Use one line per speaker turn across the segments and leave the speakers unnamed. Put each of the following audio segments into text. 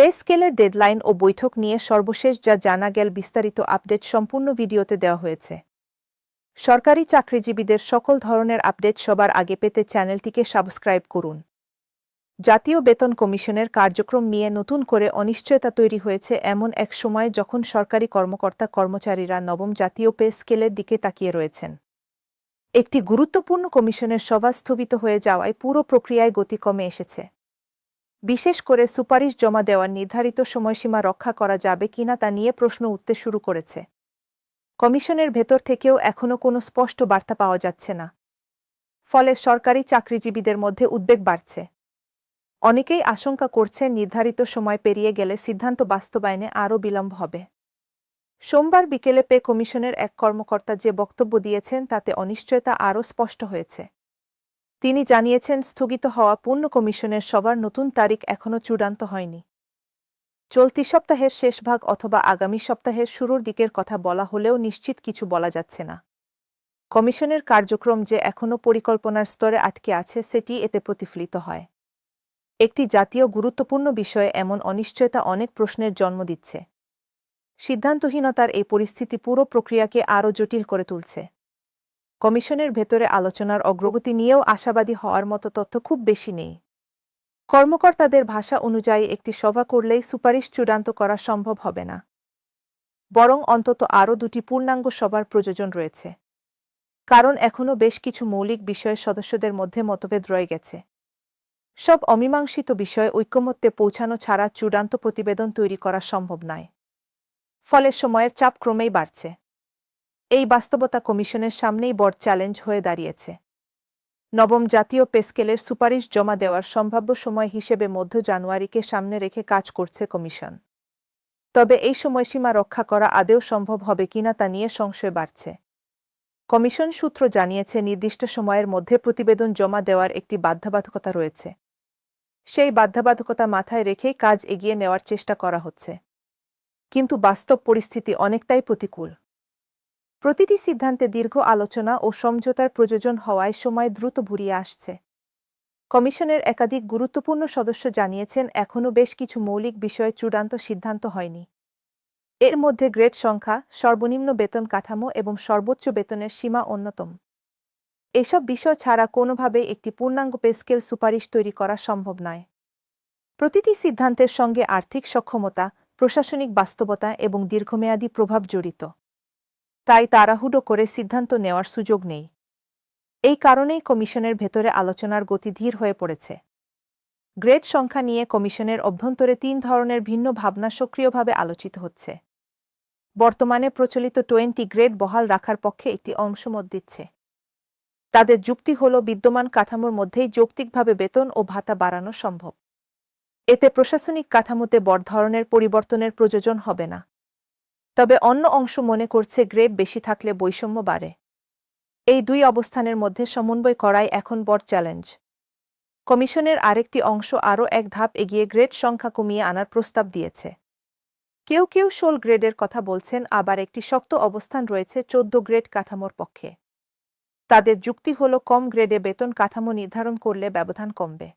Pay স্কেলের deadline ও বৈঠক নিয়ে সর্বশেষ যা জানা গেল বিস্তারিত আপডেট সম্পূর্ণ ভিডিওতে দেওয়া হয়েছে। সরকারি চাকরিজীবীদের সকল ধরনের আপডেট সবার আগে পেতে চ্যানেলটিকে সাবস্ক্রাইব করুন। জাতীয় বেতন কমিশনের কার্যক্রম নিয়ে নতুন করে অনিশ্চয়তা তৈরি হয়েছে এমন এক সময় যখন সরকারি কর্মকর্তা কর্মচারীরা নবম জাতীয় পে স্কেলের দিকে তাকিয়ে রয়েছেন। একটি গুরুত্বপূর্ণ কমিশনের সভা স্থগিত হয়ে যাওয়ায় পুরো প্রক্রিয়ায় গতি কমে এসেছে। বিশেষ করে সুপারিশ জমা দেওয়ার নির্ধারিত সময়সীমা রক্ষা করা যাবে কিনা তা নিয়ে প্রশ্ন উঠতে শুরু করেছে। কমিশনের ভেতর থেকেও এখনও কোনো স্পষ্ট বার্তা পাওয়া যাচ্ছে না। ফলে সরকারি চাকরিজীবীদের মধ্যে উদ্বেগ বাড়ছে। অনেকেই আশঙ্কা করছেন নির্ধারিত সময় পেরিয়ে গেলে সিদ্ধান্ত বাস্তবায়নে আরও বিলম্ব হবে। সোমবার বিকেলে পে কমিশনের এক কর্মকর্তা যে বক্তব্য দিয়েছেন তাতে অনিশ্চয়তা আরও স্পষ্ট হয়েছে। তিনি জানিয়েছেন, স্থগিত হওয়া পূর্ণ কমিশনের সবার নতুন তারিখ এখনও চূড়ান্ত হয়নি। চলতি সপ্তাহের শেষ ভাগ অথবা আগামী সপ্তাহের শুরুর দিকের কথা বলা হলেও নিশ্চিত কিছু বলা যাচ্ছে না। কমিশনের কার্যক্রম যে এখনও পরিকল্পনার স্তরে আটকে আছে, সেটি এতে প্রতিফলিত হয়। একটি জাতীয় গুরুত্বপূর্ণ বিষয়ে এমন অনিশ্চয়তা অনেক প্রশ্নের জন্ম দিচ্ছে। সিদ্ধান্তহীনতার এই পরিস্থিতি পুরো প্রক্রিয়াকে আরও জটিল করে তুলছে। কমিশনের ভেতরে আলোচনার অগ্রগতি নিয়েও আশাবাদী হওয়ার মতো তথ্য খুব বেশি নেই। কর্মকর্তাদের ভাষা অনুযায়ী একটি সভা করলেই সুপারিশ চূড়ান্ত করা সম্ভব হবে না। বরং অন্তত আরও দুটি পূর্ণাঙ্গ সভার প্রয়োজন রয়েছে। কারণ এখনও বেশ কিছু মৌলিক বিষয়ে সদস্যদের মধ্যে মতভেদ রয়ে গেছে। সব অমীমাংসিত বিষয়ে ঐক্যমত্যে পৌঁছানো ছাড়া চূড়ান্ত প্রতিবেদন তৈরি করা সম্ভব নয়। ফলে সময়ের চাপ ক্রমেই বাড়ছে। এই বাস্তবতা কমিশনের সামনেই বড় চ্যালেঞ্জ হয়ে দাঁড়িয়েছে। নবম জাতীয় পেস্কেলের সুপারিশ জমা দেওয়ার সম্ভাব্য সময় হিসেবে মধ্য জানুয়ারিকে সামনে রেখে কাজ করছে কমিশন। তবে এই সময়সীমা রক্ষা করা আদেও সম্ভব হবে কিনা তা নিয়ে সংশয় বাড়ছে। কমিশন সূত্র জানিয়েছে, নির্দিষ্ট সময়ের মধ্যে প্রতিবেদন জমা দেওয়ার একটি বাধ্যবাধকতা রয়েছে। সেই বাধ্যবাধকতা মাথায় রেখেই কাজ এগিয়ে নেওয়ার চেষ্টা করা হচ্ছে। কিন্তু বাস্তব পরিস্থিতি অনেকটাই প্রতিকূল। প্রতিটি সিদ্ধান্তে দীর্ঘ আলোচনা ও সমঝোতার প্রয়োজন হওয়ায় সময় দ্রুত ভুরিয়ে আসছে। কমিশনের একাধিক গুরুত্বপূর্ণ সদস্য জানিয়েছেন, এখনও বেশ কিছু মৌলিক বিষয়ে চূড়ান্ত সিদ্ধান্ত হয়নি। এর মধ্যে গ্রেড সংখ্যা, সর্বনিম্ন বেতন কাঠামো এবং সর্বোচ্চ বেতনের সীমা অন্যতম। এসব বিষয় ছাড়া কোনোভাবেই একটি পূর্ণাঙ্গ পেস্কেল সুপারিশ তৈরি করা সম্ভব নয়। প্রতিটি সিদ্ধান্তের সঙ্গে আর্থিক সক্ষমতা, প্রশাসনিক বাস্তবতা এবং দীর্ঘমেয়াদী প্রভাব জড়িত। তাই তাড়াহুড়ো করে সিদ্ধান্ত নেওয়ার সুযোগ নেই। এই কারণেই কমিশনের ভেতরে আলোচনার গতি ধীর হয়ে পড়েছে। গ্রেড সংখ্যা নিয়ে কমিশনের অভ্যন্তরে তিন ধরনের ভিন্ন ভাবনা সক্রিয়ভাবে আলোচিত হচ্ছে। বর্তমানে প্রচলিত টোয়েন্টি গ্রেড বহাল রাখার পক্ষে একটি অংশমত দিচ্ছে। তাদের যুক্তি হল, বিদ্যমান কাঠামোর মধ্যেই যৌক্তিকভাবে বেতন ও ভাতা বাড়ানো সম্ভব। এতে প্রশাসনিক কাঠামোতে বড় ধরনের পরিবর্তনের প্রয়োজন হবে না। তবে অন্য অংশ মনে করছে গ্রেড বেশি থাকলে বৈষম্য বাড়ে। এই দুই অবস্থানের মধ্যে সমন্বয় করাই এখন বড় চ্যালেঞ্জ। কমিশনের আরেকটি অংশ আরও এক ধাপ এগিয়ে গ্রেড সংখ্যা কমিয়ে আনার প্রস্তাব দিয়েছে। কেউ কেউ ষোল গ্রেডের কথা বলছেন, আবার একটি শক্ত অবস্থান রয়েছে চোদ্দ গ্রেড কাঠামোর পক্ষে। তাদের যুক্তি হল, কম গ্রেডে বেতন কাঠামো নির্ধারণ করলে ব্যবধান কমবে।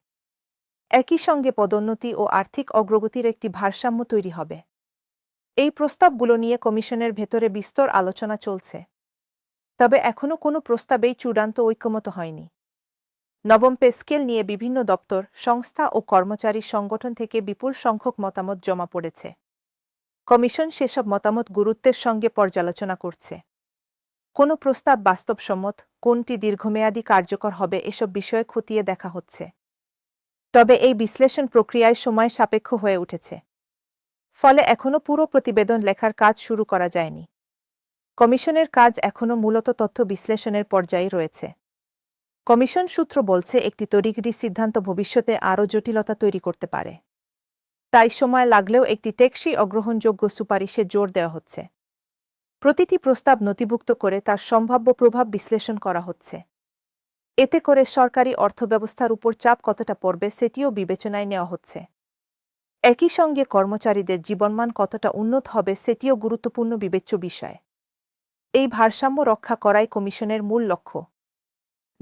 একই সঙ্গে পদোন্নতি ও আর্থিক অগ্রগতির একটি ভারসাম্য তৈরি হবে। এই প্রস্তাবগুলো নিয়ে কমিশনের ভেতরে বিস্তর আলোচনা চলছে। তবে এখনও কোনো প্রস্তাবেই চূড়ান্ত ঐক্যমত হয়নি। নবম পেস্কেল নিয়ে বিভিন্ন দপ্তর, সংস্থা ও কর্মচারী সংগঠন থেকে বিপুল সংখ্যক মতামত জমা পড়েছে। কমিশন সেসব মতামত গুরুত্বের সঙ্গে পর্যালোচনা করছে। কোনো প্রস্তাব বাস্তবসম্মত, কোনটি দীর্ঘমেয়াদী কার্যকর হবে এসব বিষয়ে খতিয়ে দেখা হচ্ছে। তবে এই বিশ্লেষণ প্রক্রিয়ায় সময় সাপেক্ষ হয়ে উঠেছে। ফলে এখনও পুরো প্রতিবেদন লেখার কাজ শুরু করা যায়নি। কমিশনের কাজ এখনও মূলত তথ্য বিশ্লেষণের পর্যায়ে রয়েছে। কমিশন সূত্র বলছে, একটি তড়িগড়ি সিদ্ধান্ত ভবিষ্যতে আরও জটিলতা তৈরি করতে পারে। তাই সময় লাগলেও একটি টেকসই অগ্রহণযোগ্য সুপারিশে জোর দেওয়া হচ্ছে। প্রতিটি প্রস্তাব নথিভুক্ত করে তার সম্ভাব্য প্রভাব বিশ্লেষণ করা হচ্ছে। এতে করে সরকারি অর্থব্যবস্থার উপর চাপ কতটা পড়বে সেটিও বিবেচনায় নেওয়া হচ্ছে। একই সঙ্গে কর্মচারীদের জীবনমান কতটা উন্নত হবে সেটিও গুরুত্বপূর্ণ বিবেচ্য বিষয়। এই ভারসাম্য রক্ষা করাই কমিশনের মূল লক্ষ্য।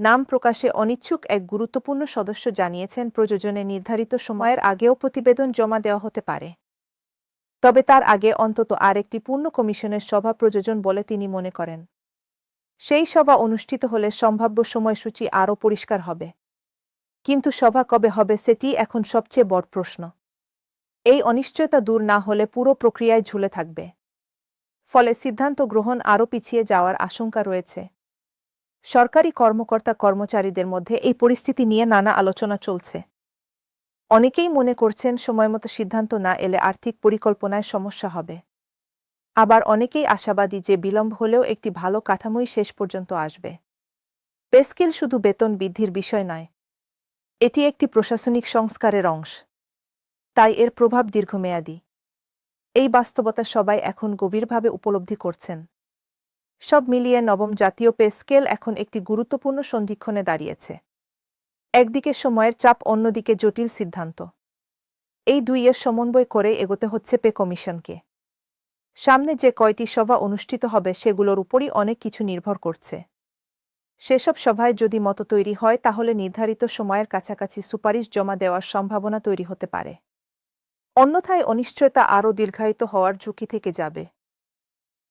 নাম প্রকাশে অনিচ্ছুক এক গুরুত্বপূর্ণ সদস্য জানিয়েছেন, প্রযোজনে নির্ধারিত সময়ের আগেও প্রতিবেদন জমা দেওয়া হতে পারে। তবে তার আগে অন্তত আরেকটি পূর্ণ কমিশনের সভা প্রযোজন বলে তিনি মনে করেন। সেই সভা অনুষ্ঠিত হলে সম্ভাব্য সময়সূচি আরও পরিষ্কার হবে। কিন্তু সভা কবে হবে সেটি এখন সবচেয়ে বড় প্রশ্ন। এই অনিশ্চয়তা দূর না হলে পুরো প্রক্রিয়ায় ঝুলে থাকবে। ফলে সিদ্ধান্ত গ্রহণ আরও পিছিয়ে যাওয়ার আশঙ্কা রয়েছে। সরকারি কর্মকর্তা কর্মচারীদের মধ্যে এই পরিস্থিতি নিয়ে নানা আলোচনা চলছে। অনেকেই মনে করছেন সময়মতো সিদ্ধান্ত না এলে আর্থিক পরিকল্পনায় সমস্যা হবে। আবার অনেকেই আশাবাদী যে বিলম্ব হলেও একটি ভালো কাঠামোই শেষ পর্যন্ত আসবে। পেস্কিল শুধু বেতন বৃদ্ধির বিষয় নয়, এটি একটি প্রশাসনিক সংস্কারের অংশ। তাই এর প্রভাব দীর্ঘমেয়াদী। এই বাস্তবতা সবাই এখন গভীরভাবে উপলব্ধি করছেন। সব মিলিয়ে নবম জাতীয় পে স্কেল এখন একটি গুরুত্বপূর্ণ সন্ধিক্ষণে দাঁড়িয়েছে। একদিকে সময়ের চাপ, অন্যদিকে জটিল সিদ্ধান্ত। এই দুইয়ের সমন্বয় করে এগোতে হচ্ছে পে কমিশনকে। সামনে যে কয়টি সভা অনুষ্ঠিত হবে সেগুলোর উপরই অনেক কিছু নির্ভর করছে। সেসব সভায় যদি মত তৈরি হয়, তাহলে নির্ধারিত সময়ের কাছাকাছি সুপারিশ জমা দেওয়ার সম্ভাবনা তৈরি হতে পারে। অন্যথায় অনিশ্চয়তা আরও দীর্ঘায়িত হওয়ার ঝুঁকি থেকে যাবে।